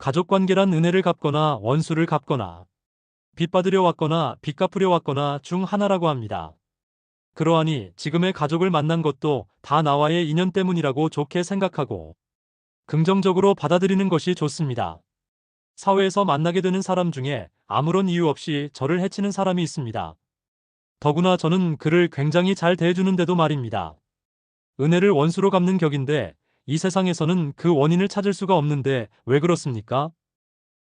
가족관계란 은혜를 갚거나 원수를 갚거나 빚 받으려 왔거나 빚 갚으려 왔거나 중 하나라고 합니다. 그러하니 지금의 가족을 만난 것도 다 나와의 인연 때문이라고 좋게 생각하고 긍정적으로 받아들이는 것이 좋습니다. 사회에서 만나게 되는 사람 중에 아무런 이유 없이 저를 해치는 사람이 있습니다. 더구나 저는 그를 굉장히 잘 대해주는데도 말입니다. 은혜를 원수로 갚는 격인데 이 세상에서는 그 원인을 찾을 수가 없는데 왜 그렇습니까?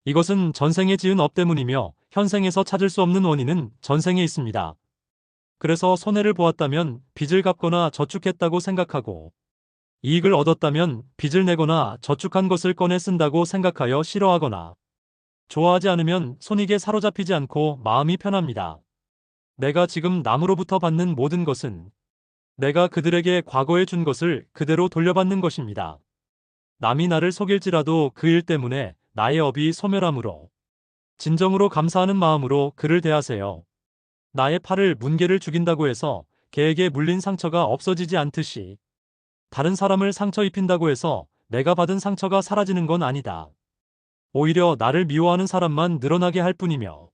이것은 전생에 지은 업 때문이며 현생에서 찾을 수 없는 원인은 전생에 있습니다. 그래서 손해를 보았다면 빚을 갚거나 저축했다고 생각하고 이익을 얻었다면 빚을 내거나 저축한 것을 꺼내 쓴다고 생각하여 싫어하거나 좋아하지 않으면 손익에 사로잡히지 않고 마음이 편합니다. 내가 지금 남으로부터 받는 모든 것은 내가 그들에게 과거에 준 것을 그대로 돌려받는 것입니다. 남이 나를 속일지라도 그 일 때문에 나의 업이 소멸하므로 진정으로 감사하는 마음으로 그를 대하세요. 나의 팔을 문개를 죽인다고 해서 개에게 물린 상처가 없어지지 않듯이 다른 사람을 상처 입힌다고 해서 내가 받은 상처가 사라지는 건 아니다. 오히려 나를 미워하는 사람만 늘어나게 할 뿐이며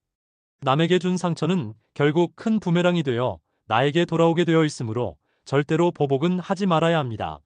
남에게 준 상처는 결국 큰 부메랑이 되어 나에게 돌아오게 되어 있으므로 절대로 보복은 하지 말아야 합니다.